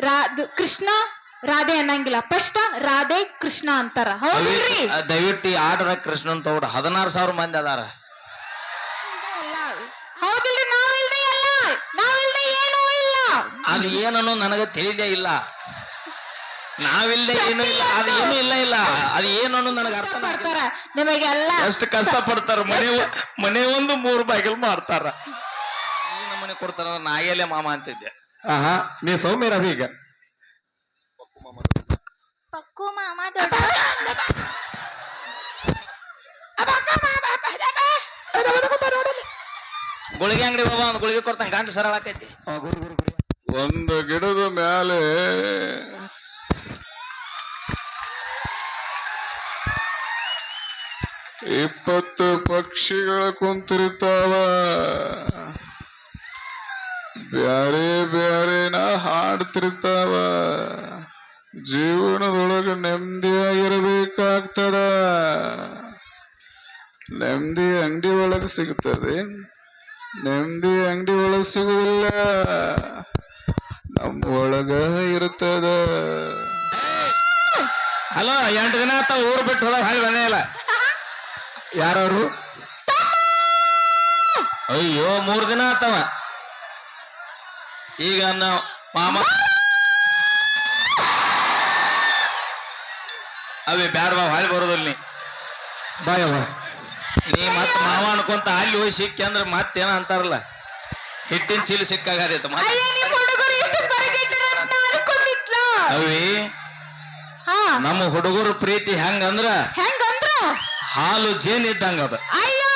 ರಾಧ್ ಕೃಷ್ಣ ರಾಧೆ ಅನ್ನಂಗಿಲ್ಲ. ಫಸ್ಟ್ ರಾಧೆ ಕೃಷ್ಣ ಅಂತಾರ. ಹೌದ್ರಿ? ದಯವಿಟ್ಟು ಆಡ್ರ ಕೃಷ್ಣನ್ ತಗೊಡ ಹದಿನಾರು ಸಾವಿರ ಮಂದಿ ಅದಾರ. ಹೌದಿಲ್ರಿ ನಾವಿಲ್ದೆ ಎಲ್ಲ ನಾವಿಲ್ದೆ ಏನೂ ಇಲ್ಲ. ಅದು ಏನನ್ನು ನನಗೆ ತಿಳಿದೇ ಇಲ್ಲ. ನಾವಿಲ್ಲದೆ ಏನು ಇಲ್ಲ. ಅದು ಏನು ಇಲ್ಲ ಇಲ್ಲ. ಅದು ಏನು ಅನ್ನೋದು ನನಗೆ ಅರ್ಥ ಮಾಡ್ತಾರ ನಿಮಗೆಲ್ಲ ಎಷ್ಟು ಕಷ್ಟ ಪಡ್ತಾರ ಮನೆ ಮನೆ ಒಂದು ಮೂರು ಬಾಗಿಲು ಮಾಡ್ತಾರ. ಈ ನಮ್ಮನೆ ಕೊಡ್ತಾರ ಅಂದ್ರೆ ನಾಯಲ್ಲೇ ಮಾಮ ಅಂತಿದ್ದೆ. ಆಹಾ ನೀ ಸೌಮ್ಯ ರವಿ ಈಗ. ಪಕ್ಕು ಮಾಮ ದೊಡ್ಡ ಗುಳಿಗೆ ಅಂಗಡಿ ಬಾಬಾ ಒಂದು ಗುಳಿಗೆ ಕೊಡ್ತಾನೆ ಗಂಟು ಸರಳ ಆಕೈತಿ. ಒಂದು ಗಿಡದ ಮೇಲೆ ಇಪ್ಪತ್ತು ಪಕ್ಷಿಗಳು ಕುಂತಿರ್ತಾವ. ಬ್ಯಾರೆ ಬ್ಯಾರೆನ ಹಾಡ್ತಿರ್ತಾವ. ಜೀವನದೊಳಗ ನೆಮ್ಮದಿಯಾಗಿರಬೇಕಾಗ್ತದ. ನೆಮ್ಮದಿ ಅಂಗಡಿ ಒಳಗೆ ಸಿಗ್ತದೆ. ನೆಮ್ಮದಿ ಅಂಗಡಿ ಒಳಗೆ ಸಿಗುವುದಿಲ್ಲ ನಮ್ಮ ಒಳಗ ಇರ್ತದ. ಹಲೋ ಎಂಟು ದಿನ ಆತ ಊರು ಬಿಟ್ಟು ಹೋದ ಹಾಗೆ ಮನೆ ಇಲ್ಲ. ಯಾರವರು? ಅಯ್ಯೋ ಮೂರು ದಿನ ಆತವ. ಈಗ ನಾವು ಮಾಮ. ಅವೇ ಬ್ಯಾಡ ಬಾ ಹಾಳಿ ಬರೋದಿಲ್ಲ ನೀ ಬಾಯವ್ವ ನೀ ಮತ್ತೆ ಮಾವ ಅನ್ಕೊಂತ ಅಲ್ಲಿ ಹೋಗಿ ಸಿಕ್ಕಿ ಅಂದ್ರೆ ಮತ್ತೇನ ಅಂತಾರಲ್ಲ? ಹಿಟ್ಟಿನ ಚೀಲ ಸಿಕ್ಕಾಗದೈತ ನಮ್ಮ ಹುಡುಗರು ಇಷ್ಟು ಬರಗೆಟ್ಟರ ಅಂತ ಅನ್ಕೊಂಡಿದ್ಲ. ಅವಿ ಹಾ. ನಮ್ಮ ಹುಡುಗರು ಪ್ರೀತಿ ಹೆಂಗಂದ್ರ? ಹೆಂಗಂದ್ರು? ಹಾಲು ಜೇನ್ ಇದ್ದಂಗ ಅದ. ಅಯ್ಯೋ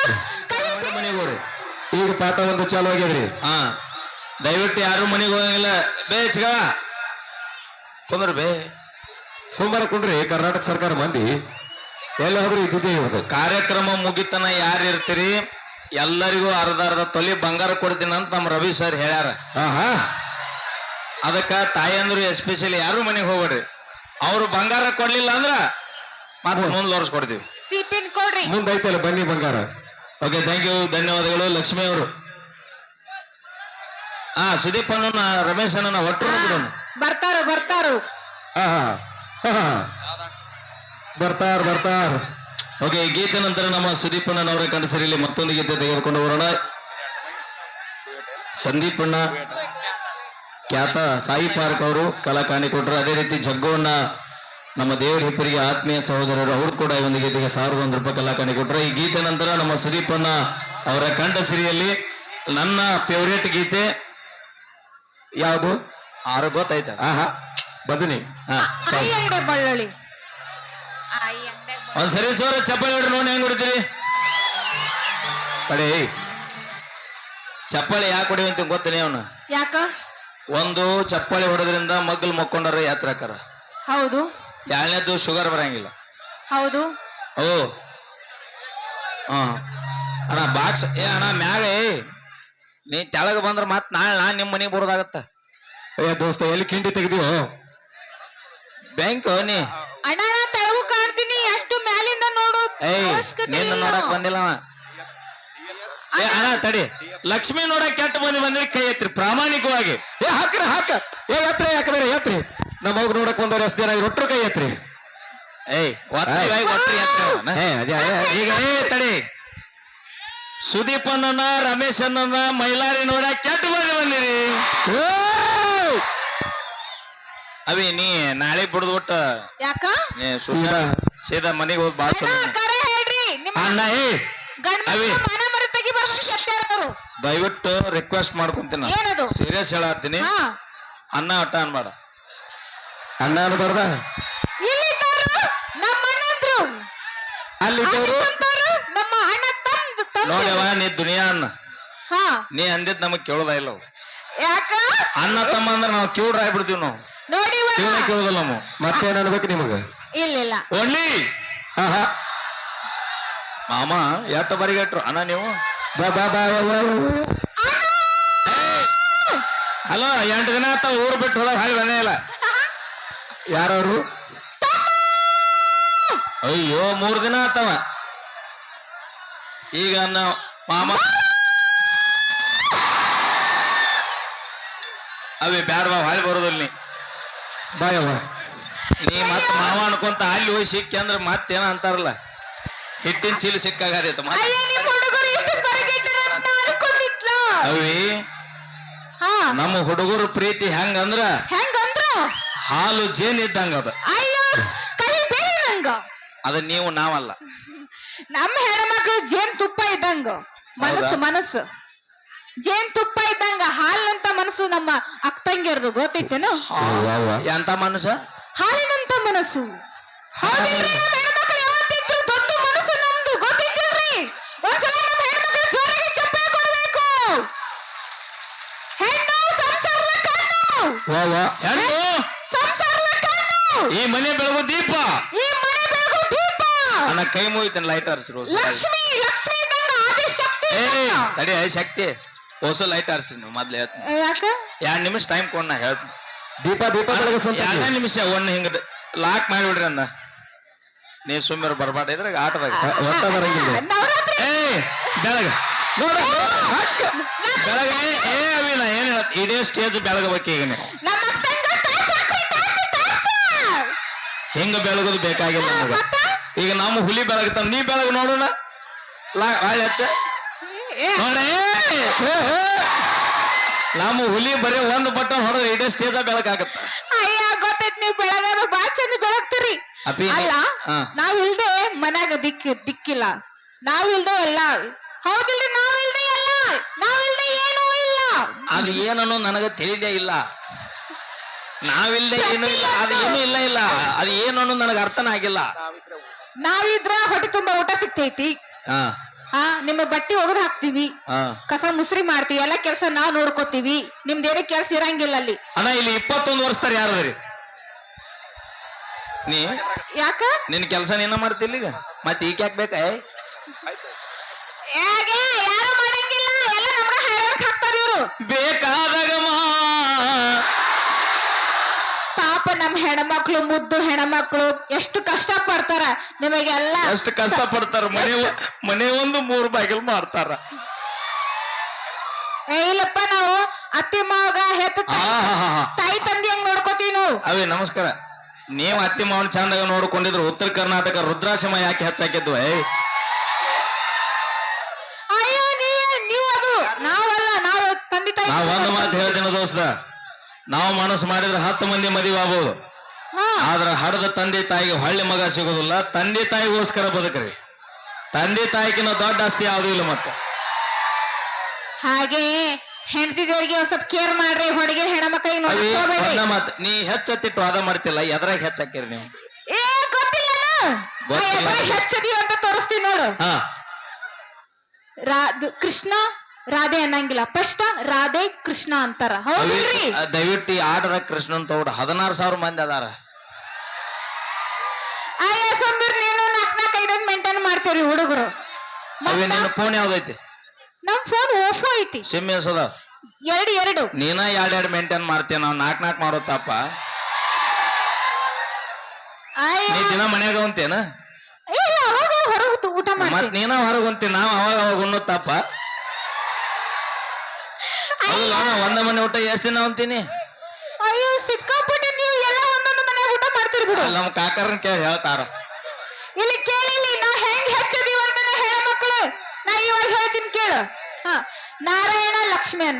ಮನೆಗೋರಿ ಈಗ ಪಾಠ ಒಂದು ಚಾಲು ಆಗ್ಯದ್ರಿ. ಹಾ. ದಯವಿಟ್ಟು ಯಾರು ಮನೆಗೆ ಹೋಗಂಗಿಲ್ಲ. ಬೇ ಚಿಗ. ಕುಂದ್ರ ಬೇ. ಸೋಮವಾರ ಕುಂಡ್ರಿ ಕರ್ನಾಟಕ ಸರ್ಕಾರ ಮಂದಿ. ಎಲ್ಲ ಹೋದ್ರೆ ಇದ್ದಿದ್ದೇ ಇವಾಗ ಕಾರ್ಯಕ್ರಮ ಮುಗಿತನ ಯಾರು ಇರ್ತೀರಿ? ಎಲ್ಲರಿಗೂ ಅರ್ಧ ಅರ್ಧ ತೊಲಿ ಬಂಗಾರ ಕೊಡ್ತೀನಿ ಅಂತ ನಮ್ಮ ರವಿ ಸರ್ ಹೇಳ್ಯಾರ. ಹಾ ಅದಕ್ಕ ತಾಯಂದ್ರು ಎಸ್ಪೆಷಲಿ ಯಾರು ಮನೆಗೆ ಹೋಗ್ಬೇಡ್ರಿ. ಅವ್ರು ಬಂಗಾರ ಕೊಡ್ಲಿಲ್ಲ ಅಂದ್ರ ಮತ್ತೆ ಮುಂದೆ ಕೊಡ್ತೀವಿ. ಸಿಪಿನ್ ಕೊಡ್ರಿ. ಮುಂದೈತಲ್ಲ ಬನ್ನಿ ಬಂಗಾರ. ಓಕೆ ಥ್ಯಾಂಕ್ ಯು ಧನ್ಯವಾದಗಳು. ಲಕ್ಷ್ಮಿ ಅವರು. ಹಾ ಸುದೀಪ್ ರಮೇಶಣ್ಣನ ರಮೇಶ್ ಅನ್ನ ಒಟ್ಟರು ಬರ್ತಾರ ಬರ್ತಾರು. ಬರ್ತಾರು ಬರ್ತಾರ. ಓಕೆ ಈ ಗೀತೆ ನಂತರ ನಮ್ಮ ಸುದೀಪ್ ಅಣ್ಣನವರ ಕಂಡಸರಿಯಲ್ಲಿ ಮತ್ತೊಂದು ಗೀತೆ ತೆಗೆದುಕೊಂಡು ಬರೋಣ. ಸಂದೀಪ್ ಅಣ್ಣ ಖ್ಯಾತ ಸಾಯಿ ಪಾರ್ಕ್ ಅವರು ಕಲಾ ಕಾಣಿಕೊಟ್ರು. ಅದೇ ರೀತಿ ಜಗ್ಗೋಣ್ಣ ನಮ್ಮ ದೇವರ ಹಿತರಿಗೆ ಆತ್ಮೀಯ ಸಹೋದರರು ಅವರು ಕೂಡ ಈ ಒಂದು ಗೀತೆಗೆ ಸಾವಿರದ ಒಂದು ರೂಪಾಯಿ ಕಲಾ ಕಾಣಿಕೊಟ್ರು. ಈ ಗೀತೆ ನಂತರ ನಮ್ಮ ಸುದೀಪ್ ಅಣ್ಣ ಅವರ ಕಂಠಸಿರಿಯಲ್ಲಿ ನನ್ನ ಫೇವ್ರೇಟ್ ಗೀತೆ ಯಾವುದು ಆರು ಗೊತ್ತಾಯ್ತ. ಆಹಾ. ಭಜನಿ. ಹಾ ಐ ಅಂಗಡಿ ಬಳ್ಳೊಳ್ಳಿ. ಐ ಅಂಗಡಿ ಒಂದ್ ಸರಿ ಜೋರ ಚಪ್ಪಲಿ ಹೊಡ್ರಿ ನೋಡಿ ಹೆಂಗ್ ಹೊಡಿತೀರಿ. ಕಡೆ ಚಪ್ಪಲಿ ಯಾಕೆ ಹೊಡಿವಂತ ಗೊತ್ತೇನೆ ಅವನು. ಯಾಕ? ಒಂದು ಚಪ್ಪಲಿ ಹೊಡೆದ್ರಿಂದ ಮಗ್ಗಲ್ ಮಕ್ಕೊಂಡಾರ ಯಾತ್ರಾಕರ. ಹೌದು. ಎರಡನೇದು ಶುಗರ್ ಬರಂಗಿಲ್ಲ. ಹೌದು. ಓ. ಹಾ. ಅಣ್ಣ ಬಾಕ್ಸ್ ಏ ಅಣ್ಣ ಮ್ಯಾಗ ಏ ನೀ ತೆಳಗ ಬಂದ್ರ ಮತ್ ನಾಳೆ ನಾನ್ ನಿಮ್ ಮನೆಗೆ ಬರೋದಾಗತ್ತ. ಏ ದೋಸ್ತ ಎಲ್ಲಿ ಕಿಂಡಿ ತೆಗ್ದಿವ ಬ್ಯಾಂಕ್ ನೀ. ಅಣ್ಣ ನಾ ತೆಳಗು ಕಾಣ್ತೀನಿ ಎಷ್ಟು ಮ್ಯಾಲಿಂದ ನೋಡು. ಏಯ್ ಅವಶ್ಯಕತೆ ನಿನ್ನ ಇಲ್ಲ. ನೋಡಕ್ ಬಂದಿಲ್ಲ ಅವ. ಏ ಅಣ್ಣ ತಡಿ. ಲಕ್ಷ್ಮಿ ನೋಡಕ್ ಕೆಟ್ಟ ಬಂದಿ ಬಂದ್ರೆ ಕೈ ಎತ್ರಿ ಪ್ರಾಮಾಣಿಕವಾಗಿ. ಏ ಹಾಕ್ರಿ ಹಾಕ. ಏ ಎತ್ರಿ ಯಾಕಂದ್ರೆ ಯಾತ್ರಿ ನಮ್ಮ ಹೋಗಿ ನೋಡಕ್ ಬಂದವ್ರು ಎಷ್ಟು ಜನ ರೊಟ್ಟರು ಕೈ ಎತ್ರಿ. ಏಯ್ ಒತ್ತಿ ಒತ್ತಿ ಎತ್ರಿ ಅವನ್ನ. ಏ ಅದೇ ಅದೇ, ಈಗ ಏ ತಡಿ. ಸುದೀಪ್ ಅಣ್ಣನ ರಮೇಶ್ ಅಣ್ಣನ ಮೈಲಾರಿ ನೋಡ ಕೆಟ್ಟ ಬಂದಿ ಬಂದಿರಿ. ಅವಿ ನೀ ನಾಳೆ ಬಿಡದ್ ಬಿಟ್ಟ ಯಾಕ? ನೀ ಸೀದಾ. ಸೀದಾ ಮನೆಗೆ ಹೋಗಿ ಬಾಳ ಅಣ್ಣ ಕರೆ ಹೇಳ್ರಿ ನಿಮ್ಮ ಅಣ್ಣ ಏ! ಅವಿ. ದಯವಿಟ್ಟು ರಿಕ್ವೆಸ್ಟ್ ಮಾಡ್ಕೊಂತೀನಿ ಏನದು? ಸೀರಿಯಸ್ ಹೇಳತ್ತೀನಿ. ಅನ್ನ ಅಟ್ಟ ಅನ್ಬಾರ ಅನ್ನ ಅನ್ಬಾರ್ದ ಅಲ್ಲಿ ನಮ್ಮ ಅಣ್ಣ ತಮ್ಮ ನೀ ದುನಿಯಾ ಅನ್ನ. ಹಾ. ನೀ ಅಂದಿದ್ ನಮಗ್ ಕೇಳೋದ ಇಲ್ಲ ಅವು. ಯಾಕ? ಅನ್ನ ತಮ್ಮ ಅಂದ್ರೆ ನಾವು ಕಿವುಡ್ರ ಆಗ್ಬಿಡ್ತೀವಿ ನಾವು. ನೋಡಿ. ಕಿವಣ ಕೇಳೋದಿಲ್ಲ ನಾವು. ಮತ್ತೇನ್ ಅನ್ಬೇಕು ನಿಮಗ? ಇಲ್ಲ ಇಲ್ಲ. ಓನ್ಲಿ. ಆಹಾ. ಮಾಮ ಎಟ್ಟ ಬರಿಗಟ್ರು? ಅಣ್ಣ ನೀವು? ಬಾ ಬಾ ಬಾ ಬಾ, ಬಾ, ಬಾ. ಹಲೋ ಎಂಟು ದಿನ ಆತ ಊರು ಬಿಟ್ಟು ಹೋದಾಗ ಹಾಗೆ ಬಂದೇ ಇಲ್ಲ. ಯಾರವ್ರು? ಅಯ್ಯೋ ಮೂರು ದಿನ ಆತವ. ಈಗ ನಾವು ಮಾಮ. ಅವೇ ಬ್ಯಾಡ ಬಾ ಹಾಳಿ ಬರೋದಿಲ್ಲ ನೀ ಬಾಯವ್ವ ನೀ ಮತ್ತೆ ಮಾವ ಅನ್ಕೊಂತ ಅಲ್ಲಿ ಹೋಗಿ ಸಿಕ್ಕಿ ಅಂದ್ರೆ ಮತ್ತೇನ ಅಂತಾರಲ್ಲ? ಹಿಟ್ಟಿನ ಚೀಲ ಸಿಕ್ಕಾಗದೈತ ಅವಿ ಹಾ. ನಮ್ಮ ಹುಡುಗರು ಪ್ರೀತಿ ಹೆಂಗಂದ್ರ ಹೆಂಗಂದ್ರು ಹಾಲು ಜೇನ್ ಇದ್ದಂಗ ಅದ. ಅದ ನೀವು ನಾವಲ್ಲ. ನಮ್ಮ ಹೆಣ್ಮಕ್ಳು ಜೇನ್ ತುಪ್ಪ ಇದ್ದಂಗ ಮನಸ್ಸು? ಮನಸ್ಸು. ಜೇನ್ ತುಪ್ಪ ಇದ್ದಂಗ ಹಾಲಿನಂತ ಮನಸ್ಸು ನಮ್ಮ ಅಕ್ಕಂಗಿರ್ದು ಗೊತ್ತೈತೇನು? ಎಂತ ಮನಸ್ಸ? ಹಾಲಿನಂತ ಮನಸ್ಸು. ಈ ಮನೆ ಬೆಳಗು ದೀಪ. ಈ ನನ್ನ ಕೈ ಮುಗಿತೇನೆ ಲೈಟ್ ಹರಿಸಿರು ಲಕ್ಷ್ಮಿ ಲಕ್ಷ್ಮಿ ಇದ್ದಂಗ ಆದಿಶಕ್ತಿ ಏ ಇದ್ದಂಗ. ತಡಿ ಐ ಶಕ್ತಿ. ಹೊಸ ಲೈಟ್ ಹರಿಸ್ರಿ ನೀವು ಮೊದ್ಲು ಹೇಳ್ತೀನಿ. ಯಾಕ? ಎರಡ್ ನಿಮಿಷ ಟೈಮ್ ಕೊಡ್ ನಾ ಹೇಳ್ತೀನಿ. ದೀಪ ದೀಪ ಎರಡೇ ನಿಮಿಷ ಒಂದ್ ಹಿಂಗ ಲಾಕ್ ಮಾಡಿಬಿಡ್ರಿ ಅಂದ. ನೀ ಸುಮ್ಮನೆ ಬರಬಾಡ ಇದ್ರಾಗ ಆಟದಾಗ ಒಟ್ಟ ಬರಂಗಿಲ್ಲ. ನವರಾತ್ರಿ. ಏ ಬೆಳಗ. ನೋಡ ಬೆಳಗ ಏ ಅವಿ ನಾ ಏನ್ ಹೇಳ ಇಡೀ ಸ್ಟೇಜ್ ಬೆಳಗಬೇಕು ಈಗ ನೀವು ನಮ್ಮ ಅಕ್ಕಂಗ ಟಾರ್ಚ್ ಹಾಕ್ರಿ, ಟಾರ್ಚ್, ಟಾರ್ಚ್. ಹಿಂಗ ಬೆಳಗೋದು ಬೇಕಾಗಿಲ್ಲ ನಮಗ. ಮತ್ತ? ಈಗ ನಮ್ಮ ಹುಲಿ ಬೆಳಗತ್ತ ನೀ ಬೆಳಗ್ ನೋಡೋಣ ಹಾಳ್ ಹಚ್ಚ. ನೋಡೇ ನಮ್ಮ ಹುಲಿ ಬರೀ ಒಂದು ಬಟನ್ ಹೊಡೆದ್ರೆ ಇಡೀ ಸ್ಟೇಜ ಬೆಳಕಾಗತ್ತ ಅಯ್ಯ ಗೊತ್ತೈತ್ ನೀವು ಬೆಳಗಾದ ಬಾ ಚಂದ ಬೆಳಗ್ತೀರಿ. ಅಲ್ಲ ನಾವು ಇಲ್ದೆ ಮನ್ಯಾಗ ದಿಕ್ ದಿಕ್ಕಿಲ್ಲ. ನಾವ್ ಇಲ್ದೆ ಎಲ್ಲ. ಹೌದಿಲ್ರಿ ನಾವ್ ಇಲ್ದೆ ಎಲ್ಲ. ನಾವ್ ಇಲ್ದೆ ಏನೂ ಇಲ್ಲ. ಅದು ಏನನ್ನೋ ನನಗೆ ತಿಳಿದೇ ಇಲ್ಲ. ನಾವಿಲ್ದೆ ಏನೂ ಇಲ್ಲ ಅದು ಏನೂ ಇಲ್ಲ ಇಲ್ಲ. ಅದು ಏನು ಅನ್ನೋದು ನನಗೆ ಅರ್ಥನ ಆಗಿಲ್ಲ. ನಾವಿದ್ರ ಹೊಟ್ಟೆ ತುಂಬಾ ಊಟ ಸಿಗ್ತೈತಿ. ಹಾ. ಹಾ ನಿಮ್ಮ ಬಟ್ಟಿ ಒಗದ್ ಹಾಕ್ತಿವಿ. ಹಾ. ಕಸ ಮುಸ್ರಿ ಮಾಡ್ತೀವಿ. ಎಲ್ಲ ಕೆಲಸ ನಾವ್ ನೋಡ್ಕೋತೀವಿ. ನಿಮ್ದೇನು ಕೆಲ್ಸ ಇರಂಗಿಲ್ಲ ಅಲ್ಲಿ. ಅಣ್ಣ ಇಲ್ಲಿ ಇಪ್ಪತ್ತೊಂದು ವರ್ಷದಾರ ಯಾರು ನೀ? ಯಾಕ? ನಿನ್ನ ಕೆಲಸ ನೀನ ಮಾಡ್ತಿಲ್ಲ ಈಗ? ಮತ್ತೆ ಈಗ ಯಾಕೆ ಬೇಕ ಯಾಕೆ ಯಾರು ಮಾಡಂಗಿಲ್ಲ. ಎಲ್ಲ ನಮ್ಗ ಹೈರಾಣ್ ಹಾಕ್ತಾರ ಇವ್ರು. ಬೇಕಾದಾಗ ನಮ್ ಹೆಣ್ಮಕ್ಳು ಮುದ್ದು ಹೆಣ್ಮಕ್ಳು ಎಷ್ಟು ಕಷ್ಟ ಪಡ್ತಾರ ನಿಮಗೆಲ್ಲ ಎಷ್ಟು ಕಷ್ಟ ಪಡ್ತಾರ ಮನೆ ಮನೆ ಒಂದು ಮೂರು ಬಾಗಿಲು ಮಾಡ್ತಾರ. ಏ, ಇಲ್ಲಪ್ಪ ನಾವು ಅತ್ತಿ ಮಾವಗ ಹೆತ್ತ ತಾಯಿ ತಂದೆ ಹೆಂಗ್ ನೋಡ್ಕೋತೀವಿ ನಾವು? ಅವೇ ನಮಸ್ಕಾರ. ನೀವು ಅತ್ತಿ ಮಾವನ್ ಚಂದಾಗ ನೋಡ್ಕೊಂಡಿದ್ರು ಉತ್ತರ ಕರ್ನಾಟಕ ರುದ್ರಾಶ್ರಮ ಯಾಕೆ ಹೆಚ್ಚಾಕಿದ್ವು ಏ ಅಯ್ಯೋ ನೀವ್ ನೀವು ಅದು ನಾವಲ್ಲ ನಾವು ತಂದಿ ತಾಯಿ ನಾವ್ ಒಂದ್ ಮಾತು ಹೇಳ್ತೀನಿ ದೋಸ್ತ. ನಾವು ಮನಸ್ಸು ಮಾಡಿದ್ರೆ ಹತ್ತು ಮಂದಿ ಮದುವೆ ಆಗ್ಬೋದು ಆದ್ರ ಹಡದ ತಂದೆ ತಾಯಿಗೆ ಹೊಳ್ಳಿ ಮಗ ಸಿಗೋದಿಲ್ಲ. ತಂದೆ ತಾಯಿಗೋಸ್ಕರ ಬದುಕ್ರಿ. ತಂದೆ ತಾಯಿಗಿನ ದೊಡ್ಡ ಆಸ್ತಿ ಯಾವ್ದು ಇಲ್ಲ ಮತ್ತೆ. ಹಾಗೆ ಹೆಂಡತಿದೇವ್ರಿಗೆ ಒಂದ್ ಸ್ವಲ್ಪ ಕೇರ್ ಮಾಡ್ರಿ. ಹುಡುಗಿ ಹೆಣ್ಮಕ್ಳಿಗೆ ಮಕ್ಕಳಿಗೆ ಮಾತು ನೀ ಹೆಚ್ಚತ್ತಿಟ್ಟು ವಾದ ಮಾಡ್ತಿಲ್ಲ ಎದ್ರಾಗ ಹೆಚ್ಚಾಕಿರಿ ನೀವು? ಏ ಗೊತ್ತಿಲ್ಲ. ಹೆಚ್ಚದೀವಿ ಅಂತ ತೋರಿಸ್ತೀನಿ ನೋಡು. ಕೃಷ್ಣ ರಾಧೆ ಅನ್ನಂಗಿಲ್ಲ. ಫಸ್ಟ್ ರಾಧೆ ಕೃಷ್ಣ ಅಂತಾರ. ಹೌದ್ರಿ? ಹೌದಿಲ್ರಿ ದಯವಿಟ್ಟು ಆಟದ ಕೃಷ್ಣನ್ ತಗೊಂಡು ಹದಿನಾರು ಸಾವಿರ ಮಂದಿ ಅದಾರ. ಅಯ್ಯ ಸಂಬೀರ್ ನೀನು ನಾಲ್ಕು ನಾಲ್ಕು ಐದೊಂದು ಮೇಂಟೈನ್ ಮಾಡ್ತೀವ್ರಿ ಹುಡುಗರು. ಅವಿ ನಿನ್ನ ಫೋನ್ ಯಾವ್ದೈತಿ? ನಮ್ ಫೋನ್ ಓಫೋ ಐತಿ. ಸಿಮ್ ಎಸದ ಎರಡು ಎರಡು. ನೀನ ಎರಡ್ ಎರಡು ಮೇಂಟೈನ್ ಮಾಡ್ತೀಯ ನಾವು ನಾಕ್ ನಾಕ್ ಮಾಡೋ ತಪ್ಪ ಅಯ್ಯ. ನೀ ದಿನ ಮನ್ಯಾಗ ಹೊಂತೇನ ಇಲ್ಲ ಅವಾಗ ಹೊರಗೆ ಊಟ ಮತ್ ಮಾಡ್ತೀವಿ ನೀನ ಹೊರಗ್ ಹೊಂತಿ ನಾವ್ ಅವಾಗ ಅವಾಗ ಉಣ್ಣೋ ನಾ ಒಂದ ಮನೆ ಊಟ ಎಷ್ಟು ದಿನ ಅಂತೀನಿ? ಅಯ್ಯೋ ಸಿಕ್ಕಾಪಟ್ಟೆ ನೀವು ಎಲ್ಲ ಒಂದೊಂದು ಮನೆ ಊಟ ಮಾಡ್ತೀರಿ ಬಿಡು. ಅಲ್ಲಿ ನಮ್ಮ ಕಾಕರನ್ ಕೇಳಿ ಹೇಳ್ತಾರ. ಇಲ್ಲಿ ಕೇಳಿಲಿ ನಾ ಹೆಂಗ್ ಹೆಚ್ಚದೀವಿ ಅಂತ ಮಕ್ಕಳು. ನಾ ಇವಾಗ ಹೇಳ್ತೀನಿ ಕೇಳು. ಹ ನಾರಾಯಣ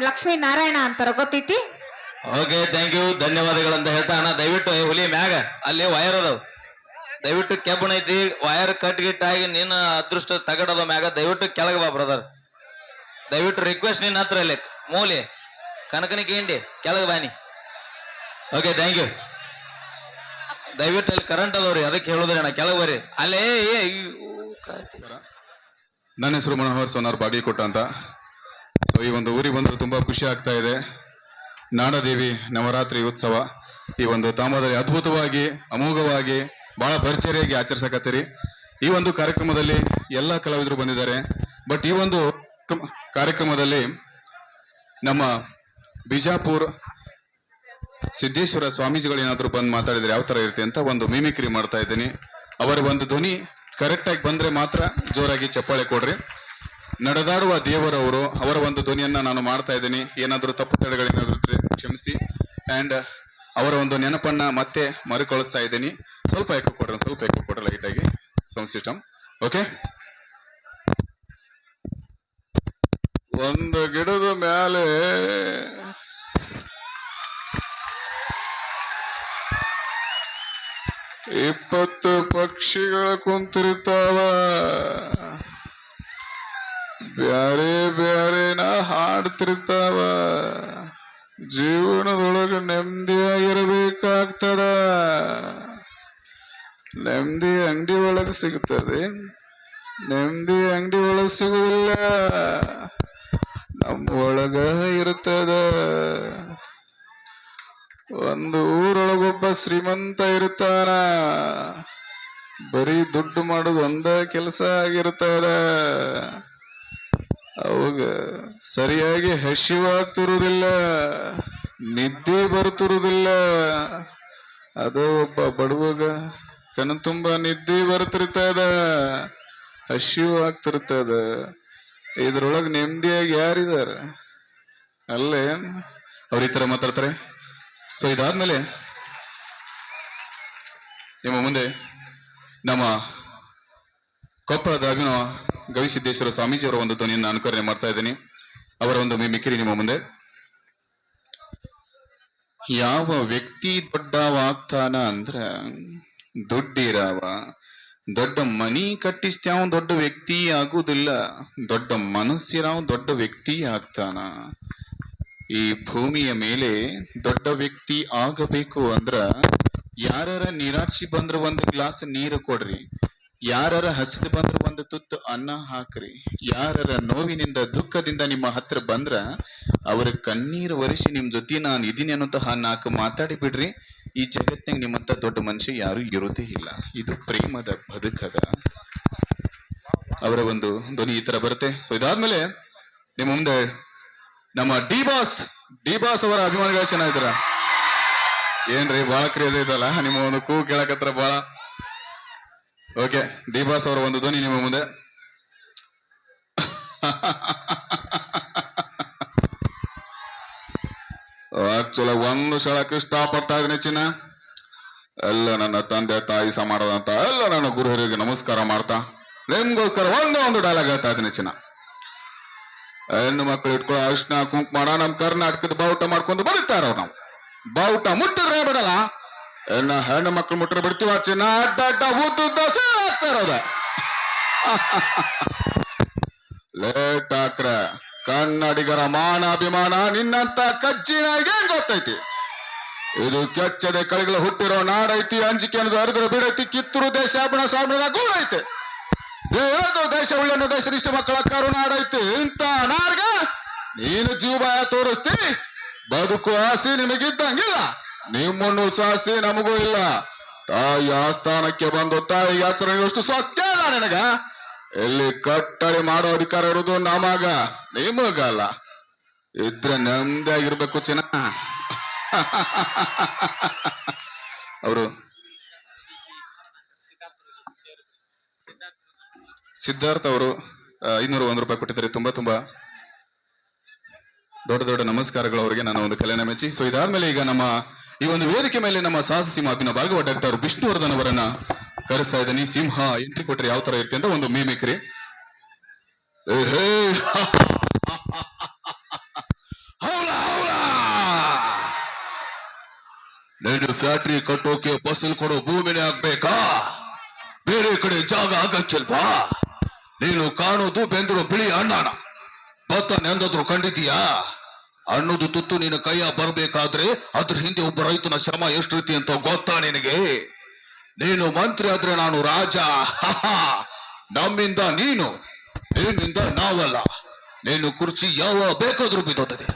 ಲಕ್ಷ್ಮಿ ನಾರಾಯಣ ಅಂತಾರ ಗೊತ್ತೈತಿ? ಓಕೆ ಥ್ಯಾಂಕ್ ಯು ಧನ್ಯವಾದಗಳು ಅಂತ ಹೇಳ್ತಾ ಅಣ್ಣ. ದಯವಿಟ್ಟು ಏ ಹುಲಿ ಮ್ಯಾಗ ಅಲ್ಲಿ ವೈರ್ ಅದಾವ. ದಯವಿಟ್ಟು ಕೆಬ್ಬಣ ಐತಿ ವೈರ್ ಕಟ್ ಗಿಟ್ ಆಗಿ ನಿನ್ನ ಅದೃಷ್ಟ ತಗಡದ ಮ್ಯಾಗ ದಯವಿಟ್ಟು ಕೆಳಗೆ ಬಾ ಬ್ರದರ್ ದಯವಿಟ್ಟು ರಿಕ್ವೆಸ್ಟ್ ನಿನ್ನ ಹತ್ರ ಇಲ್ಲಿ ಮೂಲಿ. ಕನಕನಿಗೆ ಗಿಂಡಿ ಕೆಳಗೆ ಬಾನಿ ಓಕೆ ಥ್ಯಾಂಕ್ ಯು ದಯವಿಟ್ಟು ಅಲ್ಲಿ ಕರೆಂಟ್ ಅದಾವ್ರಿ, ಅದಕ್ಕೆ ಹೇಳುದ್ರಿ ಕೆಳಗೆ ಬರ್ರಿ. ಅಲ್ಲೇ. ನನ್ನ ಹೆಸರು ಮನೋಹರ್ ಸೋನಾರ್ ಬಾಗಲಕೋಟ ಅಂತ. ಸೊ ಈ ಒಂದು ಊರಿಗೆ ಬಂದ್ರೆ ತುಂಬಾ ಖುಷಿ ಆಗ್ತಾ ಇದೆ. ನಾಡದೇವಿ ನವರಾತ್ರಿ ಉತ್ಸವ ಈ ಒಂದು ತಾಮದಲ್ಲಿ ಅದ್ಭುತವಾಗಿ, ಅಮೋಘವಾಗಿ, ಬಹಳ ಭರ್ಜರಿಯಾಗಿ ಆಚರಿಸಕತ್ತೀರಿ. ಈ ಒಂದು ಕಾರ್ಯಕ್ರಮದಲ್ಲಿ ಎಲ್ಲ ಕಲಾವಿದರು ಬಂದಿದ್ದಾರೆ. ಬಟ್ ಈ ಒಂದು ಕ್ರಮ- ಕಾರ್ಯಕ್ರಮದಲ್ಲಿ ನಮ್ಮ ಬಿಜಾಪುರ್ ಸಿದ್ದೇಶ್ವರ ಸ್ವಾಮೀಜಿಗಳು ಏನಾದ್ರು ಬಂದು ಮಾತಾಡಿದ್ರೆ ಯಾವ ತರ ಇರುತ್ತೆ ಅಂತ ಒಂದು ಮಿಮಿಕ್ರಿ ಮಾಡ್ತಾ ಇದ್ದೀನಿ. ಅವರ ಒಂದು ಧ್ವನಿ ಕರೆಕ್ಟಾಗಿ ಬಂದರೆ ಮಾತ್ರ ಜೋರಾಗಿ ಚಪ್ಪಾಳೆ ಕೊಡ್ರಿ. ನಡೆದಾಡುವ ದೇವರವರು ಅವರ ಒಂದು ಧ್ವನಿಯನ್ನ ನಾನು ಮಾಡ್ತಾ ಇದ್ದೀನಿ. ಏನಾದರೂ ತಪ್ಪು ತಡೆಗಳೇನಾದರೂ ಇದ್ರೆ ಕ್ಷಮಿಸಿ. ಅಂಡ್ ಅವರ ಒಂದು ನೆನಪನ್ನ ಮತ್ತೆ ಮರುಕಳಿಸ್ತಾ ಇದ್ದೀನಿ. ಸ್ವಲ್ಪ ಎಕ್ಕು ಕೊಡ್ರಿ, ಸ್ವಲ್ಪ ಎಕ್ಕು ಕೊಡ್ರಿ ಲೈಟಾಗಿ ಸೌಂಡ್ ಸಿಸ್ಟಮ್ ಓಕೆ ಒಂದು ಗಿಡದ ಮೇಲೆ ಇಪ್ಪತ್ತು ಪಕ್ಷಿಗಳು ಕುಂತಿರ್ತಾವ ಬ್ಯಾರೆ ಬ್ಯಾರೆನ ಹಾಡ್ತಿರ್ತಾವ ಜೀವನದೊಳಗ ನೆಮ್ಮದಿಯಾಗಿರಬೇಕಾಗ್ತದ. ನೆಮ್ಮದಿ ಅಂಗಡಿ ಒಳಗೆ ಸಿಗ್ತದೆ ನೆಮ್ಮದಿ ಅಂಗಡಿ ಒಳಗೆ ಸಿಗುವುದಿಲ್ಲ. ನಮ್ಮ ಒಳಗ ಇರ್ತದ. ಒಂದು ಊರೊಳಗೊಬ್ಬ ಶ್ರೀಮಂತ ಇರ್ತಾನ ಬರೀ ದುಡ್ಡು ಮಾಡೋದು ಒಂದ ಕೆಲಸ ಆಗಿರ್ತದ. ಅವಾಗ ಸರಿಯಾಗಿ ಹಸಿವಾಗ್ತಿರುವುದಿಲ್ಲ, ನಿದ್ದೆ ಬರ್ತಿರುವುದಿಲ್ಲ ಅದು ಒಬ್ಬ ಬಡವಗ ಕನ ತುಂಬ ನಿದ್ದೆ ಬರ್ತಿರ್ತದ ಹಸಿವು ಆಗ್ತಿರ್ತದ ಇದ್ರೊಳಗೆ ನೆಮ್ಮದಿಯಾಗಿ ಯಾರಿದಾರ ಅಲ್ಲೇ ಅವ್ರ ಈ ತರ ಮಾತಾಡ್ತಾರೆ? ಸೊ ಇದಾದ್ಮೇಲೆ ನಿಮ್ಮ ಮುಂದೆ ನಮ್ಮ ಕೊಪ್ಪಳದ ಗವಿಸಿದ್ದೇಶ್ವರ ಸ್ವಾಮೀಜಿಯವರ ಒಂದು ಧ್ವನಿಯನ್ನು ಅನುಕರಣೆ ಮಾಡ್ತಾ ಇದ್ದೀನಿ. ಅವರ ಒಂದು ಮಿಮಿಕಿರಿ ನಿಮ್ಮ ಮುಂದೆ. ಯಾವ ವ್ಯಕ್ತಿ ದೊಡ್ಡವಾಗ್ತಾನ ಅಂದ್ರ ದುಡ್ಡಿರವ. ದೊಡ್ಡ ಮನಿ ಕಟ್ಟಿಸ್ತ್ಯಾವ ದೊಡ್ಡ ವ್ಯಕ್ತಿ ಆಗುದಿಲ್ಲ. ದೊಡ್ಡ ಮನಸ್ಸಿರಾವ ದೊಡ್ಡ ವ್ಯಕ್ತಿ ಆಗ್ತಾನ. ಈ ಭೂಮಿಯ ಮೇಲೆ ದೊಡ್ಡ ವ್ಯಕ್ತಿ ಆಗಬೇಕು ಅಂದ್ರ ಯಾರ ನಿರಾಶಿ ಬಂದ್ರ ಒಂದು ಗ್ಲಾಸ್ ನೀರು ಕೊಡ್ರಿ. ಯಾರರ ಹಸಿದು ಬಂದ್ರ ಒಂದು ತುತ್ತು ಅನ್ನ ಹಾಕ್ರಿ. ಯಾರರ ನೋವಿನಿಂದ, ದುಃಖದಿಂದ ನಿಮ್ಮ ಹತ್ರ ಬಂದ್ರ, ಅವರ ಕಣ್ಣೀರು ಒರೆಸಿ ನಿಮ್ ಜೊತೆ ನಾನು ಇದೀನಿ ಅನ್ನೋಂತಹ ನಾಲ್ಕು ಮಾತಾಡಿ ಬಿಡ್ರಿ. ಈ ಜಗತ್ತಿನಾಗ ನಿಮ್ಮಂತ ದೊಡ್ಡ ಮನುಷ್ಯ ಯಾರು ಇರೋದೇ ಇಲ್ಲ. ಇದು ಪ್ರೇಮದ ಬದುಕದ. ಅವರ ಒಂದು ಧ್ವನಿ ಈ ತರ ಬರುತ್ತೆ. ಸೊ ಇದಾದ್ಮೇಲೆ ನಿಮ್ಮ ಮುಂದೆ ನಮ್ಮ ಡಿ ಬಾಸ್ ಡಿ ಬಾಸ್ ಅವರ ಅಭಿಮಾನಿಗಳು ಚೆನ್ನಾಗಿದ್ರ ಏನ್ರಿ ಬಹಳ ಕ್ರೇಜ್ ಐತಲ್ಲ? ನಿಮ್ಮ ಒಂದು ಕೂ ಕೇಳಕತ್ರ ಬಹಳ ಓಕೆ ದೀಪಾಸ್ ಅವರ ಒಂದು ಧ್ವನಿ ನಿಮ್ಮ ಮುಂದೆ. ಆಕ್ಚುಲ ಒಂದು ಸಳಕ್ಕೆ ಇಷ್ಟಪಡ್ತಾ ಇದ್ದೀನಿ ಚಿನ್ನ. ಎಲ್ಲ ನನ್ನ ತಂದೆ, ತಾಯಿ ಸಮಾರೋಹ ಅಂತ ಎಲ್ಲ ನನ್ನ ಗುರು ನಮಸ್ಕಾರ ಮಾಡ್ತಾ, ನಿಮ್ಗೋಸ್ಕರ ಒಂದೇ ಒಂದು ಡೈಲಾಗ್ ಹೇಳ್ತಾ ಇದ್ದೀನಿ ಚಿನ್ನ. ಹೆಣ್ಣು ಮಕ್ಕಳು ಇಟ್ಕೊಳ್ಳೋ ಅರ್ಶನ, ಕುಂಕುಮ ನಮ್ ಕರ್ನಾಟಕದ ಬಾವುಟ ಮಾಡ್ಕೊಂಡು ಬರುತ್ತಾರ ಅವ್ರು ನಾವು. ಬಾವುಟ ಮುಟ್ಟಿದ್ರೆ ಬಿಡಲ್ಲ. ಹೆಣ್ಣ ಹೆಣ್ಣು ಮಕ್ಕಳು ಮುಟ್ರೆ ಬಿಡ್ತೀವ ಚಿನ್ನ? ಅಡ್ಡ ಅಡ್ಡ ಉದ್ದುದ್ದ ಆಗ್ತಾ ಇರೋದ ಲೇಟ್ ಕನ್ನಡಿಗರ ಮಾನ ಅಭಿಮಾನ ನಿನ್ನಂತ ಕಜ್ಜಿನಾಗೆ ಗೊತ್ತೈತಿ. ಇದು ಕೆಚ್ಚದೆ ಕಳಿಗಳು ಹುಟ್ಟಿರೋ ನಾಡೈತಿ ಅಂಜಿಕೆ ಅನ್ನೋದು ಅರಿದ್ರ ಬಿಡೈತಿ, ಕಿತ್ತೂರು ದೇಶ ಅಭಿನ ಸಾಮ್ರದ ಗೂಡೈತೆ ದೇಶ, ಉಳ್ಳನ್ನು ದೇಶನಿಷ್ಠ ಮಕ್ಕಳ ಕರುನಾಡೈತಿ ಇಂತ ನಾರ್ಗ ನೀನು ಜೀವ ತೋರಿಸ್ತಿ, ಬದುಕು ಆಸೆ ನಿನಗಿದ್ದಂಗಿಲ್ಲ ನಿಮ್ಮನ್ನು ಸಾಸಿ ನಮಗೂ ಇಲ್ಲ. ತಾಯಿ ಆಸ್ಥಾನಕ್ಕೆ ಬಂದು ತಾಯಿಗೆ ಆಚರಣೆಯಷ್ಟು ಸತ್ಯ ಇಲ್ಲ ನಿನಗ? ಎಲ್ಲಿ ಕಟ್ಟಳೆ ಮಾಡೋ ಅಧಿಕಾರ ಇರೋದು ನಮಗ, ನಿಮಗಲ್ಲ. ಇದ್ರೆ ನೆಮ್ಮದಿಯಾಗಿರ್ಬೇಕು ಚಿನ್ನ. ಅವರು ಸಿದ್ಧಾರ್ಥ ಅವರು ಐನೂರು ಒಂದು ರೂಪಾಯಿ ಕೊಟ್ಟಿದ್ದಾರೆ. ತುಂಬಾ ತುಂಬಾ ದೊಡ್ಡ ದೊಡ್ಡ ನಮಸ್ಕಾರಗಳು ಅವರಿಗೆ. ನಾನು ಒಂದು ಕಲೆನ ಮೆಚ್ಚಿ. ಸೊ ಇದಾದ್ಮೇಲೆ ಈಗ ನಮ್ಮ ಈ ಒಂದು ವೇದಿಕೆ ಮೇಲೆ ನಮ್ಮ ಸಾಹಸ ಸಿಂಹ ಅಭಿನವ ಭಾಗವ ಡಾಕ್ಟರ್ ವಿಷ್ಣುವರ್ಧನ್ ಅವರನ್ನ ಕರೆಸ್ತಾ ಇದ್ದೀನಿ. ಸಿಂಹ ಎಂಟ್ರಿ ಕೊಟ್ಟರೆ ಯಾವ ತರ ಇರುತ್ತೆ ಅಂತ ಒಂದು ಮೀಮಿಕ್ರಿ ನೀನು ಫ್ಯಾಕ್ಟ್ರಿ ಕಟ್ಟೋಕೆ ಫಸಲ್ ಕೊಡೋ ಭೂಮಿನೇ ಆಗ್ಬೇಕಾ? ಬೇರೆ ಕಡೆ ಜಾಗ ಆಗಕ್ಕಿಲ್ವಾ ನೀನು ಕಾಣೋದು ಬೆಂದ್ರು ಬಿಳಿ ಅಣ್ಣನ. ಭತ್ತ ನೆಂದದ್ರು ಕಂಡಿದೀಯಾ ಅನ್ನೋದು ತುತ್ತು ನಿನ್ನ ಕೈಯ ಬರಬೇಕಾದ್ರೆ ಅದ್ರ ಹಿಂದೆ ಒಬ್ಬ ರೈತನ ಶ್ರಮ ಎಷ್ಟು ರೀತಿ ಅಂತ ಗೊತ್ತಾ ನಿನಗೆ? ನೀನು ಮಂತ್ರಿ ಆದ್ರೆ ನಾನು ರಾಜ. ನಮ್ಮಿಂದ ನೀನು, ನಿನ್ನಿಂದ ನಾವಲ್ಲ. ನೀನು ಕುರ್ಚಿ ಯಾವ ಬೇಕಾದ್ರೂ ಬಿದ್ದೋತದೆ.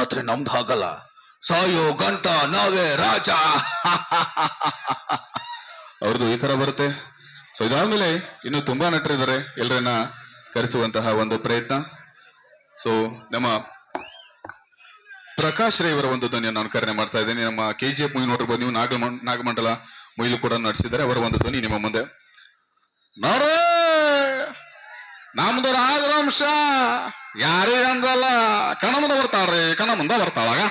ಆದ್ರೆ ನಮ್ದು ಹಾಗಲ್ಲ. ಸಾಯೋ ಗಂಟ ನಾವೇ ರಾಜ. ಅವ್ರದ್ದು ಈ ತರ ಬರುತ್ತೆ. ಸೊ ಇದಾದ್ಮೇಲೆ ಇನ್ನು ತುಂಬಾ ನಟರಿದ್ದಾರೆ. ಎಲ್ಲರನ್ನ ಕರೆಸುವಂತಹ ಒಂದು ಪ್ರಯತ್ನ. ಸೊ ನಮ್ಮ ಪ್ರಕಾಶ್ ರೈ ಅವರ ಒಂದು ಧ್ವನಿಯನ್ನು ನಾನು ಕರೆ ಮಾಡ್ತಾ ಇದ್ದೇನೆ. ನಮ್ಮ ಕೆ ಜಿ ಎಫ್ ಮೂವಿ ನೋಡಿರ್ಬೋದು ನೀವು ನಾಗಮ ನಾಗಮಂಡಲ ಮೊಯ್ಲು ಕೂಡ ನಡೆಸಿದ್ದಾರೆ. ಅವರ ಒಂದು ಧ್ವನಿ ನಿಮ್ಮ ಮುಂದೆ. ನೋಡ್ರಿ! ನಮ್ದು ರಾಜವಂಶ ಯಾರಿಗಂದ್ರಲ್ಲ ಕಣ ಮುಂದೆ ಬರ್ತಾಳ್ರಿ ಕಣ ಮುಂದೆ ಬರ್ತಾಳಾಗ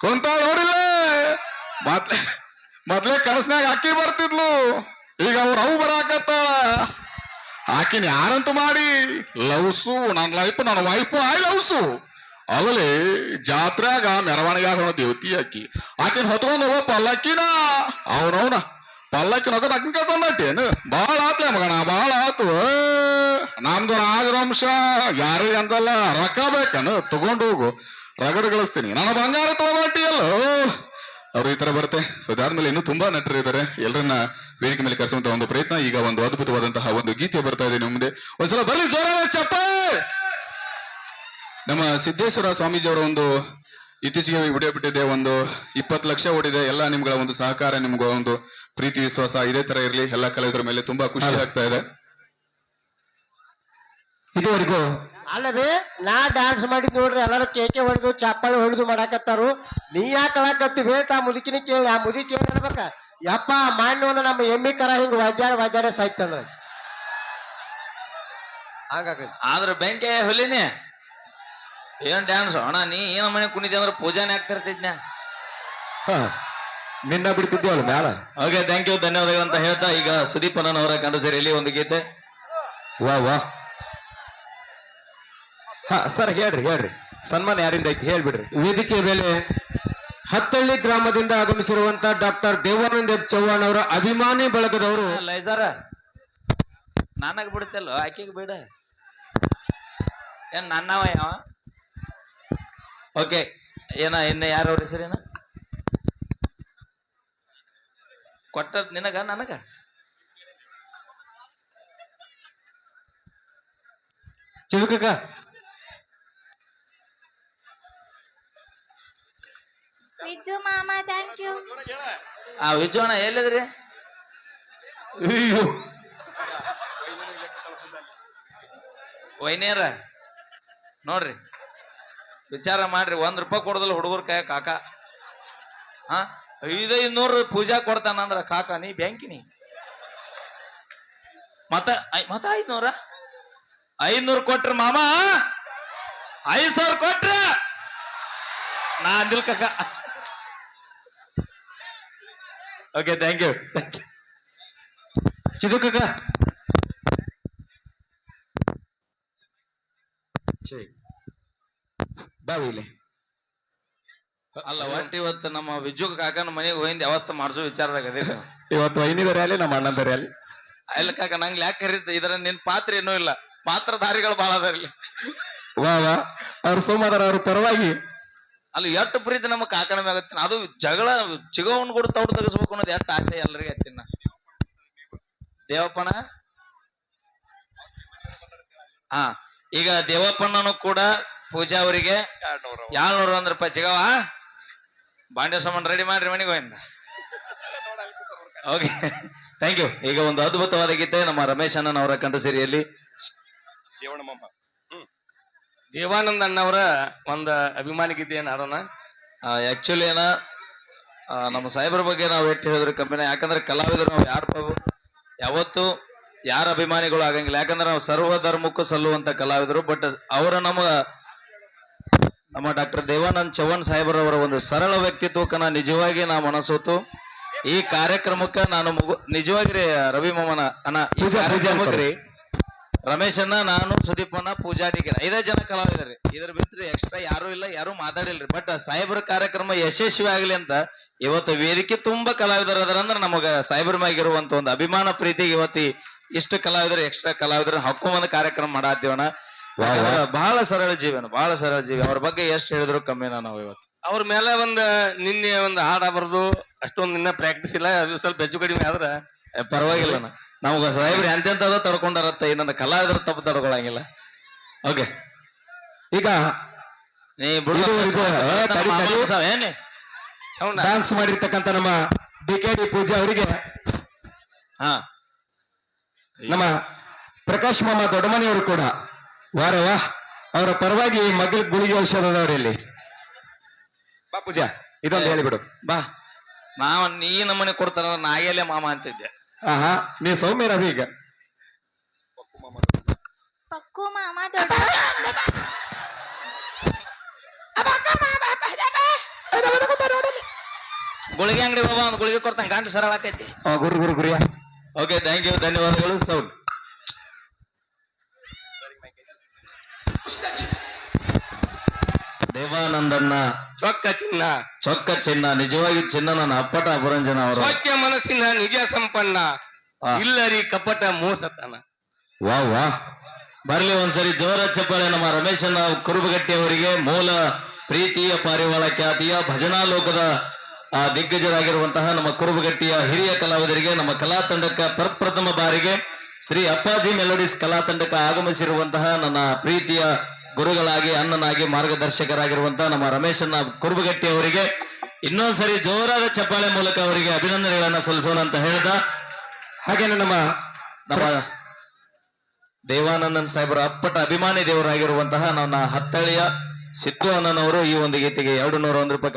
ಕುಂತ ನೋಡಿಲ್ಲ. ಮೊದ್ಲೇ ಮೊದ್ಲೇ ಕನಸ್ನಾಗ ಅಕ್ಕಿ ಬರ್ತಿದ್ಲು. ಈಗ ಅವ್ರ ಅವು ಬರಾಕತ್ತ. ಆಕಿನ ಯಾರಂತ ಮಾಡಿ, ಲವ್ಸು ನನ್ನ ಲೈಫ್ ನನ್ನ ವೈಫು ಆಯ್ ಲವ್ಸು ಅವಲೇ ಜಾತ್ರೆಯಾಗ ಮೆರವಣಿಗೆ ಹೊಣ ದೇವತಿ ಆಕಿ. ಆಕಿನ ಹೊತ್ಕೊಂಡು ಹೋಗೋ ಪಲ್ಲಕ್ಕಿನ ಅವನವನ. ಪಲ್ಲಕ್ಕಿನ ಹೋಗೋದು ಅಕ್ಕಿ ಕರ್ಕೊಂಡೇನು ಭಾಳ ಆತ್ಲೆ ಮಗಣ ಭಾಳ ಆತು. ನಮ್ದು ರಾಜವಂಶ ಯಾರಿಗೆ ಅಂತಲ್ಲ ರೊಕ್ಕ ಬೇಕನು? ತಗೊಂಡು ಹೋಗು. ರಗಡ್ ಗಳಿಸ್ತೀನಿ. ನನ್ನ ಬಂಗಾರ ತಗೊಂಡಿಯಲ್ಲ ಅವ್ರು ಈ ತರ ಬರುತ್ತೆ. ಸೊ ಅದಾದ್ಮೇಲೆ ಇನ್ನೂ ತುಂಬಾ ನಟರು ಇದ್ದಾರೆ ಎಲ್ಲರನ್ನ ವೇದಿಕೆ ಮೇಲೆ ಕರೆಸುವಂತ ಒಂದು ಪ್ರಯತ್ನ. ಈಗ ಒಂದು ಅದ್ಭುತವಾದಂತಹ ಒಂದು ಗೀತೆ ಬರ್ತಾ ಇದೆ ನಿಮ್ಮ ಮುಂದೆ. ಒಂದ್ಸಲ ಬರ್ಲಿ ಜೋರ ಚಪ್ಪ ನಮ್ಮ ಸಿದ್ದೇಶ್ವರ ಸ್ವಾಮೀಜಿಯವರ ಒಂದು ಇತ್ತೀಚೆಗೆ ವಿಡಿಯೋ ಬಿಟ್ಟಿದೆ ಒಂದು ಇಪ್ಪತ್ತು ಲಕ್ಷ ಓಡಿದೆ ಎಲ್ಲ ನಿಮ್ಗಳ ಒಂದು ಸಹಕಾರ ನಿಮ್ಗೆ ಒಂದು ಪ್ರೀತಿ ವಿಶ್ವಾಸ ಇದೇ ತರ ಇರಲಿ ಎಲ್ಲ ಕಲಾವಿದರ ಮೇಲೆ ತುಂಬಾ ಖುಷಿ ಆಗ್ತಾ ಇದೆ. ಇದುವರೆಗೂ ಅಲ್ಲವೇ ನಾ ಡ್ಯಾನ್ಸ್ ಮಾಡಿದ್ ನೋಡ್ರಿ ಎಲ್ಲರೂ ಕೇಕೆ ಹೊಡೆದು ಚಪ್ಪಾಳಿ ಹೊಡೆದು ಮಾಡಾಕತ್ತಾರು. ನೀ ಯಾಕೆ ಕಳಕತ್ತಿ ತಾ ಮುದುಕಿನ ಕೇಳಿ ಆ ಮುದುಕಿ ಏನ್ ಯಪ್ಪ ಯಪ್ಪ ಒಂದು ನಮ್ಮ ಎಮ್ಮಿ ಕರ ಹಿಂಗ್ ವಜ್ಜಾಡ ವಜ್ಜಾಡ ಸಾಯ್ತಂದ್ರೆ. ಹಂಗಾಗೈತಿ ಆದ್ರೆ ಬೆಂಕಿ ಹೊಲಿನಿ? ಏನ್ ಡ್ಯಾನ್ಸ್ ಅಣ್ಣ ನೀ ಏನ ಮನೆ ಕುಣಿದೆ ಅಂದ್ರೆ ಪೂಜಾನೆ ಆಗ್ತಿರ್ತಿದ್ನ ನಿನ್ನ ಬಿಡ್ತಿದ್ದೇವಲ್ಲ ಮ್ಯಾಲ? ಓಕೆ ಥ್ಯಾಂಕ್ ಯು ಧನ್ಯವಾದಗಳು ಅಂತ ಹೇಳ್ತಾ ಈಗ ಸುದೀಪ್ ಅಣ್ಣನವರ ಕಂಡ ಸೇರಿಯಲ್ಲಿ ಒಂದು ಗೀತೆ. ವಾ ವಾ. ಹಾ ಸರ್ ಹೇಳ್ರಿ ಹೇಳ್ರಿ. ಸನ್ಮಾನ ಯಾರಿಂದ ಐತಿ ಹೇಳ್ಬಿಡ್ರಿ. ವೇದಿಕೆ ಮೇಲೆ ಹತ್ತಳ್ಳಿ ಗ್ರಾಮದಿಂದ ಆಗಮಿಸಿರುವಂತ ಡಾಕ್ಟರ್ ದೇವಾನಂದ ಎಫ್ ಚವ್ಹಾಣ್ ಅವರ ಅಭಿಮಾನಿ ಬಳಗದವರು ಲೈಸರ ನನಗ್ ಬಿಡುತ್ತಲ್ಲ ಆಕೆಗೆ ಬಿಡ. ಏನ್ ನನ್ನವ ಯಾವ? ಓಕೆ ಏನ ಇನ್ನ ಯಾರ ಅವ್ರ ಹೆಸರೇನ ಕೊಟ್ಟದ್ ನಿನಗ ನನಗ? ಚಿಲುಕಕ್ಕ ವಿಜು ಮಾಮ ಥ್ಯಾಂಕ್ ಯು ಆ ವಿಜು ಅಣ್ಣ ಎಲ್ಲಿದ್ರಿ? ವೈನೇರ ನೋಡ್ರಿ. ವಿಚಾರ ಮಾಡ್ರಿ, ಒಂದ್ ರೂಪಾಯಿ ಕೊಡದಲ್ಲ ಹುಡುಗರ ಕೈ ಕಾಕ. ಹಾ? ಐದೈದು ನೂರು ಪೂಜಾ ಕೊಡ್ತಾನಂದ್ರ ಕಾಕ, ನೀ ಬ್ಯಾಂಕಿನಿ ಮತ್ತ ಐ- ಮತ್ತ ಐದ್ನೂರ? ಐದ್ನೂರು ಕೊಟ್ರ ಮಾಮ? ಐದ್ ಸಾವಿರ ಕೊಟ್ರ? ನಾ ಅಂದಿಲ್ ಕಾಕ. Okay thank you thank you ಚಿಲುಕಕ್ಕ ಬಾವಿಲೆ ಅಲ್ಲ ಒಟ್ಟು ಇವತ್ತು ನಮ್ಮ ವಿಜು ಕಾಕನ ಮನೆಗೆ ಹೋಯಿಂದ ವ್ಯವಸ್ಥೆ ಮಾಡಿಸೋ ವಿಚಾರದಾಗ ಅದೇ ಇವತ್ತು ವೈನಿದರ ಅಲ್ಲಿ ನಮ್ಮ ಅಣ್ಣಂದರ ಅಲ್ಲಿ. ಅಲ್ಲ ಕಾಕ ನಂಗೆ ಯಾಕೆ ಕರೀತ? ಇದ್ರ ನಿನ್ ಪಾತ್ರ ಏನೂ ಇಲ್ಲ. ಪಾತ್ರಧಾರಿಗಳು ಬಹಳ ಅದಾರ ಇಲ್ಲಿ. ವಾ ವಾ. ಅವ್ರ ಸೋಮವಾರ ಅವ್ರ ಪರವಾಗಿ. ಅಲ್ಲಿ ಎಷ್ಟು ಪ್ರೀತಿ ನಮ್ಮ ಕಾಕನ ಮ್ಯಾಗ ಹತ್ತಿನ ಅದು ಜಗಳ ಚಿಗವನ್ ಕೂಡ ತೌಡ್ ತೆಗಿಸ್ಬೇಕು ಅನ್ನೋದು ಎಷ್ಟು ಆಸೆ ಎಲ್ಲರಿಗೆ ಹತ್ತಿನ ದೇವಪ್ಪನ? ಹಾ ಈಗ ದೇವಪ್ಪನನು ಕೂಡ ಪೂಜಾ ಅವರಿಗೆ ಯಾರು ಒಂದ್ ರೂಪಾಯಿ ಸಿಗವ ಬಾಂಡೆ ಸಾಮಾನು ರೆಡಿ ಮಾಡ್ರಿ ಮನೆಗೆ ಹೋಯಿಂದ. ಓಕೆ ಥ್ಯಾಂಕ್ ಯು ಈಗ ಒಂದು ಅದ್ಭುತವಾದ ಗೀತೆ ನಮ್ಮ ರಮೇಶ್ ಅಣ್ಣನವರ ಕಂಡ ಸಿರಿಯಲ್ಲಿ ದೇವಾನಂದ ಅಣ್ಣವರ ಒಂದು ಅಭಿಮಾನಿ ಗೀತೆ ಏನ್ ಆಡೋಣ ಆಕ್ಚುಲಿ ಏನ ನಮ್ಮ ಸಾಹೇಬ್ರ ಬಗ್ಗೆ ನಾವು ಎಟ್ಟು ಹೇಳಿದ್ರು ಕಂಪನಿ ಯಾಕಂದ್ರೆ ಕಲಾವಿದರು ನಾವು ಯಾರು ಯಾವತ್ತು ಯಾರ ಅಭಿಮಾನಿಗಳು ಆಗಂಗಿಲ್ಲ. ಯಾಕಂದ್ರೆ ನಾವು ಸರ್ವ ಧರ್ಮಕ್ಕೂ ಸಲ್ಲುವಂತ ಕಲಾವಿದರು ಬಟ್ ಅವರ ನಮ್ಮ ನಮ್ಮ ಡಾಕ್ಟರ್ ದೇವಾನಂದ್ ಚವ್ಹಾಣ್ ಸಾಹೇಬ್ರವರ ಒಂದು ಸರಳ ವ್ಯಕ್ತಿತ್ವಕ್ಕ ನಾ ನಿಜವಾಗಿ ನಾ ಮನಸೋತು. ಈ ಕಾರ್ಯಕ್ರಮಕ್ಕ ನಾನು ಮುಗು ನಿಜವಾಗಿ ರೀ ರವಿ ಮಾಮನ ಅಣ್ಣ ಈ ಪೂಜಾ- ಪೂಜಾ ರೀ ರಮೇಶ್ ನಾನು ಸುದೀಪನ್ನ ಪೂಜಾರಿ ಪೂಜಾರಿಗೆ ಐದೇ ಜನ ಕಲಾವಿದರಿ. ಇದ್ರ ಬಿಟ್ರೆ ಎಕ್ಸ್ಟ್ರಾ ಯಾರು ಇಲ್ಲ ಯಾರು ಮಾತಾಡಿಲ್ರಿ. ಬಟ್ ಸಾಹೇಬ್ರ ಕಾರ್ಯಕ್ರಮ ಯಶಸ್ವಿ ಆಗ್ಲಿ ಅಂತ ಇವತ್ತು ವೇದಿಕೆ ತುಂಬಾ ಕಲಾವಿದರು ಅದರ ಅಂದ್ರೆ ನಮಗ ಸಾಹೇಬ್ರ ಮ್ಯಾಗಿರುವಂತ ಒಂದು ಅಭಿಮಾನ ಪ್ರೀತಿಗೆ ಇವತ್ತಿ ಇಷ್ಟು ಕಲಾವಿದರು ಎಕ್ಸ್ಟ್ರಾ ಕಲಾವಿದರು ಹಾಕೊಂಬಂದ ಕಾರ್ಯಕ್ರಮ ಮಾಡಾತೀವನ ಬಹಳ ಸರಳ ಜೀವನ ಬಹಳ ಸರಳ ಜೀವಿ ಅವ್ರ ಬಗ್ಗೆ ಎಷ್ಟು ಹೇಳಿದ್ರು ಕಮ್ಮಿ ನಾವು ಇವತ್ತು. ಅವ್ರ ಮೇಲೆ ಒಂದ್ ನಿನ್ನೆ ಒಂದ್ ಹಾಡ ಬರ್ದು ಅಷ್ಟೊಂದು ನಿನ್ನ ಪ್ರಾಕ್ಟೀಸ್ ಇಲ್ಲ ಅದು ಸ್ವಲ್ಪ ಹೆಚ್ಚು ಕಡಿಮೆ ಆದ್ರೆ. ಏ, ಪರವಾಗಿಲ್ಲ ನಮ್ಗ ಸಾಹೇಬ್ರಿ ಎಂತೆಂತದ ತಡ್ಕೊಂಡಾರತ್ತ ಏನನ್ನ ಕಲಾವಿದ್ರ ತಪ್ಪು ತಡ್ಕೊಳಂಗಿಲ್ಲ. ಓಕೆ. ಈಗ ನೀ ಬಿಡು ಇದುವರೆಗೂ, ಏ, ತಡಿ, ತಡಿ. ಏನೇ? ಸೌಂಡ್ ಡಾನ್ಸ್ ಮಾಡಿರ್ತಕ್ಕಂಥ ನಮ್ಮ ಡಿ ಕೆ ಡಿ ಪೂಜಾ ಅವರಿಗೆ ಹಾ. ನಮ್ಮ ಪ್ರಕಾಶ್ ಮಾಮ ದೊಡ್ಡಮನೆಯವರು ಕೂಡ ವಾರ ವಾ ಅವರ ಪರವಾಗಿ ಮಗಳ ಗುಳಿಗೆ ಔಷಧದವ್ರು ಇಲ್ಲಿ. ಬಾ ಪೂಜಾ. ಇದೊಂದು ಹೇಳಿಬಿಡು. ಬಾ. ನಾವ್ ನೀ ನಮ್ಮನೆ ಕೊಡ್ತಾರ ನಾಯಲ್ಲೇ ಮಾಮ ಅಂತಿದ್ದೆ. ಆಹಾ ನೀ ಸೌಮ್ಯ ರವಿ ಈಗ. ಪಕ್ಕು ಮಾಮ ದೊಡ್ಡ. ಗುಳಿಗೆ ಅಂಗಡಿ ಹೋಗ ಒಂದು ಗುಳಿಗೆ ಕೊಡ್ತಾನೆ. ಗಂಟು ಸರಳ ಆಕೈತಿ. ಆ, ಗುರು ಗುರು ಗುರಿಯ. ಓಕೆ ಥ್ಯಾಂಕ್ ಯು ಧನ್ಯವಾದಗಳು ಸೌಂಡ್ ದೇವಾನಂದನ್ನ ಚೊಕ್ಕ ಚಿನ್ನ. ಚೊಕ್ಕ ಚಿನ್ನ ನಿಜವಾಗಿ ಚಿನ್ನ ನನ್ನ ಅಪ್ಪಟ ಅಪರಂಜನ ಅವರು. ಸ್ವಚ್ಛ ಮನಸ್ಸಿನ ನಿಜ ಸಂಪನ್ನ. ಇಲ್ಲರಿ ಕಪಟ ಮೋಸತನ. ವಾ ವಾ. ಬರ್ಲಿ ಒಂದ್ಸರಿ ಜೋರ ಚಪ್ಪಾಳೆ ನಮ್ಮ ರಮೇಶನ ಕುರುಬಗಟ್ಟಿ ಅವರಿಗೆ ಮೂಲ ಪ್ರೀತಿಯ ಪಾರಿವಾಳ ಖ್ಯಾತಿಯ ಭಜನಾ ಲೋಕದ ಆ ದಿಗ್ಗಜರಾಗಿರುವಂತಹ ನಮ್ಮ ಕುರುಬಗಟ್ಟಿಯ ಹಿರಿಯ ಕಲಾವಿದರಿಗೆ ನಮ್ಮ ಕಲಾ ತಂಡಕ್ಕೆ ಪ್ರಪ್ರಥಮ ಬಾರಿಗೆ ಶ್ರೀ ಅಪ್ಪಾಜಿ ಮೆಲೋಡಿಸ್ ಕಲಾ ತಂಡಕ್ಕೆ ಆಗಮಿಸಿರುವಂತಹ ನನ್ನ ಪ್ರೀತಿಯ ಗುರುಗಳಾಗಿ, ಅಣ್ಣನಾಗಿ, ಮಾರ್ಗದರ್ಶಕರಾಗಿರುವಂತಹ ನಮ್ಮ ರಮೇಶನ ಕುರುಬಗಟ್ಟಿ ಅವರಿಗೆ, ಇನ್ನೊಂದ್ಸರಿ ಜೋರಾದ ಚಪ್ಪಾಳೆ ಮೂಲಕ ಅವರಿಗೆ ಅಭಿನಂದನೆಗಳನ್ನ ಸಲ್ಲಿಸೋಣ ಅಂತ ಹೇಳ್ದ. ಹಾಗೇನೆ ನಮ್ಮ ನಮ್ಮ ದೇವಾನಂದನ್ ಸಾಹೇಬರ ಅಪ್ಪಟ ಅಭಿಮಾನಿ ದೇವರಾಗಿರುವಂತಹ ನನ್ನ ಹತ್ತಳಿಯ ಸಿದ್ದು ಅಣ್ಣನವರು ಈ ಒಂದು ಗೀತೆಗೆ ಎರಡು ನೂರ ಒಂದು ರೂಪಾಯಿ